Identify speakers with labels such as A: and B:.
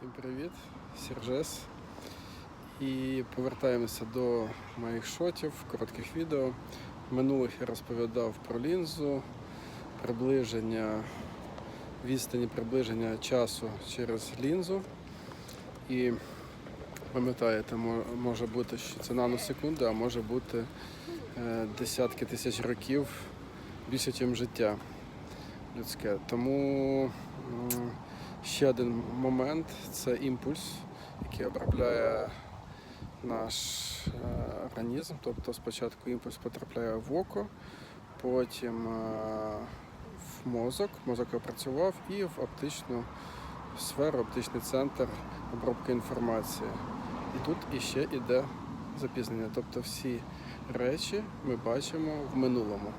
A: Всім привіт, Сержес. І повертаємося до моїх шотів, коротких відео. Минулих я розповідав про лінзу, приближення, відстані приближення часу через лінзу. І пам'ятаєте, може бути, що це наносекунди, а може бути е, десятки тисяч років більше, ніж життя людське. Тому ще один момент це імпульс, який обробляє наш е, організм. Тобто спочатку імпульс потрапляє в око, потім е, в мозок, мозок опрацював і в оптичну сферу, оптичний центр обробки інформації. І тут іще йде запізнення. Тобто всі речі ми бачимо в минулому.